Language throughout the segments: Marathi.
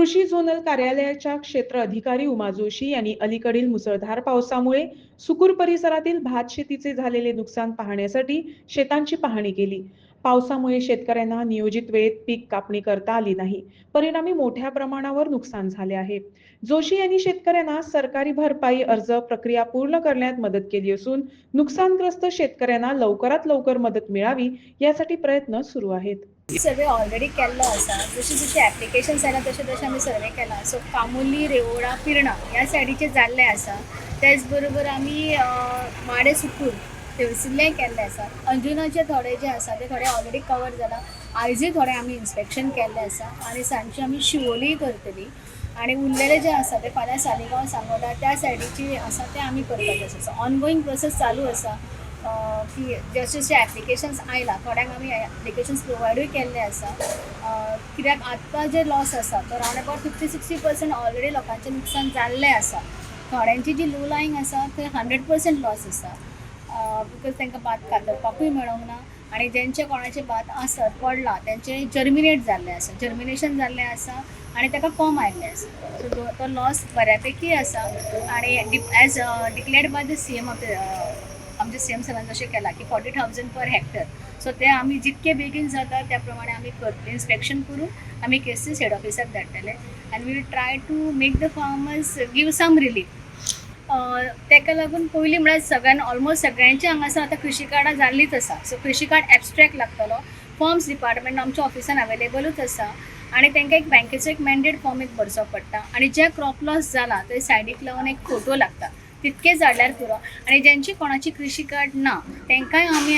कृषी झोनल कार्यालयाच्या क्षेत्र अधिकारी उमा जोशी यांनी अलीकडील मुसळधार पावसामुळे सुकूर परिसरातील भात शेतीचे झालेले नुकसान पाहण्यासाठी शेतांची पाहणी केली. पावसामुळे शेतकऱ्यांना नियोजित वेळेत पीक कापणी करता आली नाही. परिणामी मोठ्या प्रमाणावर नुकसान झाले आहे. जोशी यांनी शेतकऱ्यांना सरकारी भरपाई अर्ज प्रक्रिया पूर्ण करण्यात मदत केली असून नुकसानग्रस्त शेतकऱ्यांना लवकरात लवकर मदत मिळावी यासाठी प्रयत्न सुरू आहेत. सर्वे ऑलरेडी केल्लो आसा जशी जशी ऍप्लिकेशन्स आल्या तशे तशे आमी सर्वे केला. सो कामोली रेवोडा पिर्णा ह्या सायडीचे जाल्ले आसा त्याचबरोबर बरोबर आमी माडे सुकूर थंयसरलें केल्लें आसा अंजुनाचे थोडे जे आसा ते थोडे ऑलरेडी कवर जाला आयजूय थोडे आमी इन्स्पेक्शन केल्लें आसा आनी सांजची आमी शिवोली करतली. आनी उरलेले जे आसा ते फाल्यां सालिगांव सांगोडा त्या सायडीची आसा ते आमी करपाचे आसा ऑनगोईंग प्रोसेस चालू आसा की जशे जशे एप्लिकेशन्स आयला थोड्यांक आमी एप्लिकेशन्स प्रोवायडूय केल्ले आसा कित्याक आत्तां जे लॉस आसा तो round about fifty sixty percent already लोकांचें नुकसान जाल्लें आसा थोड्यांची जी लो लायंग आसा थंय हंड्रेड पर्संट लॉस आसा बिकॉज तांकां भात कातरपाकूय मेळोंक ना आनी जेंचे कोणाचे भात आसत पडला तेंचे जर्मिनेट जाल्ले आसा जर्मिनेशन जाल्लें आसा आनी ताका कॉम आयिल्लें आसा सो तो- लॉस लॉस बऱ्यापैकी आसा आनी as declared by the C M of the आमचे सी एम सरान जशें केलां की forty thousand per hectare so ते आमी जितके बेगीन जाता त्या प्रमाणे आमी इन्स्पेक्शन करून आमी केसीस हेड ऑफिसाक धाडटले आनी we try to make the farmers give some relief तेका लागून पयलीं म्हळ्यार म्हणजे सगळ्यान ऑलमोस्ट सगळ्यांची हांगासर आतां कृशी कार्डां जाल्लींच आसा सो कृशी कार्ड एबस्ट्रॅक्ट लागतलो फॉर्म्स डिपार्टमेंट आमच्या ऑफिसान अवेलेबलूच आसा आनी तांकां एक बँकेचो एक मॅन्डेट फॉर्म एक भरचो पडटा. आनी जे क्रॉप लॉस जाला थंय सायडीक लागून एक फोटो लागता. तितकेच जाल्यार पुरो. आनी जेंची कोणाची कृशी कार्ड ना तांकांय आमी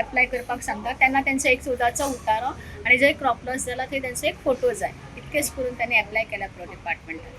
एप्लाय करपाक सांगता. तेन्ना तेंचो एक चवदाचो उतारो. आनी जंय क्रॉप लॉस जाला थंय तेंचो एक फोटो जाय. इतकेच करून तांणी एप्लाय केला प्रो डिपार्टमेंटान